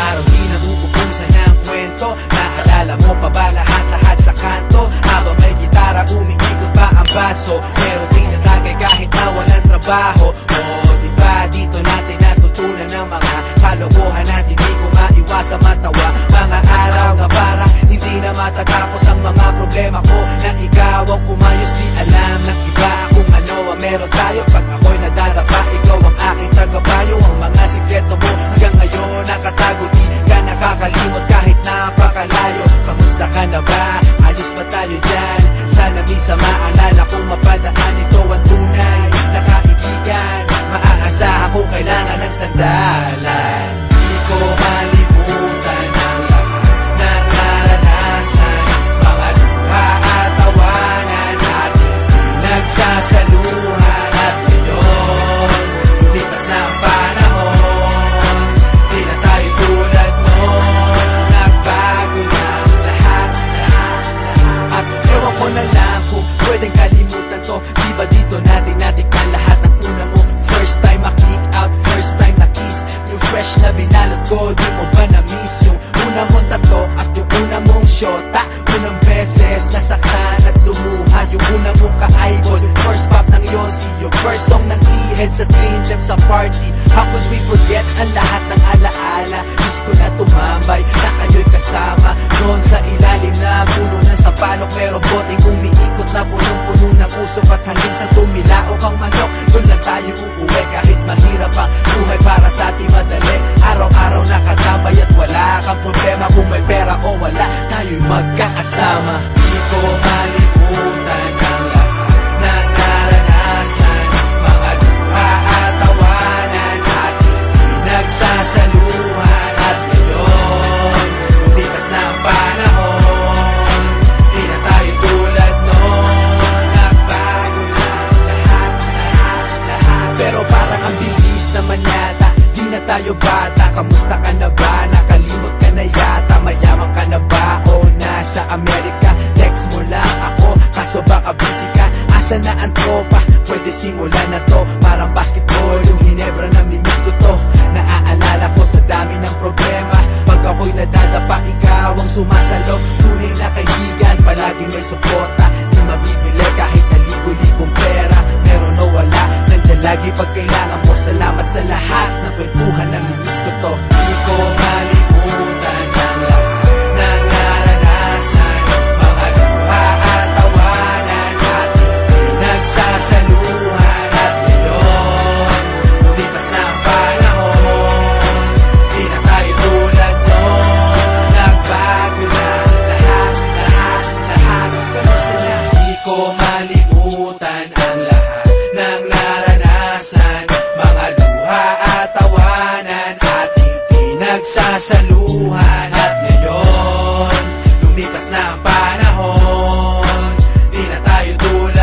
araw di na uubusan ng kwento. Naalala mo pa ba lahat-lahat sa kanto? Habang may gitara umiikot pa ang baso. Pero di natagay kahit na walang trabaho. Oh, di ba? Dito natin natutunan ng mga kalokohan At hindi ko maiwasa matawa. Mga araw na para hindi na matatapos ang mga problema ko. Na ikaw ang umayos di alam ng iba Kung ano ang meron tayo. Pag mapadaan ito ang tunay na kaibigan Maaasahan kung kailangan ng sandalan binalot ko, di mo ba na-miss Yung una mong tato at yung una mong shota. Unang beses nasaktan at lumuha Yung una mong ka-eyeball First pop ng Yossi Yung first song ng E-head sa train them sa party. How could we forget ang lahat ng alaala. Ko na tumambay na kayo'y kasama. Noon sa ilalim na puno ng sapalok Merong boteng umiikot na punong-puno ng usok At hanggang sa tumilaok ang manok na tayo bata, kamusta ka na ba? Nakalimot ka na yata, mayaman ka na ba? O nasa Amerika, text mo lang ako. Kaso baka busy ka, asa na ang tropa? Pwede simulan na to, parang basketball Yung Hinebra na mimiss ko to. Naaalala ko sa dami ng problema. Pag ako'y nadadapa, ikaw ang sumasalo. Tunay na kaibigan, palaging may suporta pinagsasaluhan At ngayon, lumipas na ang panahon. Di na tayo tulad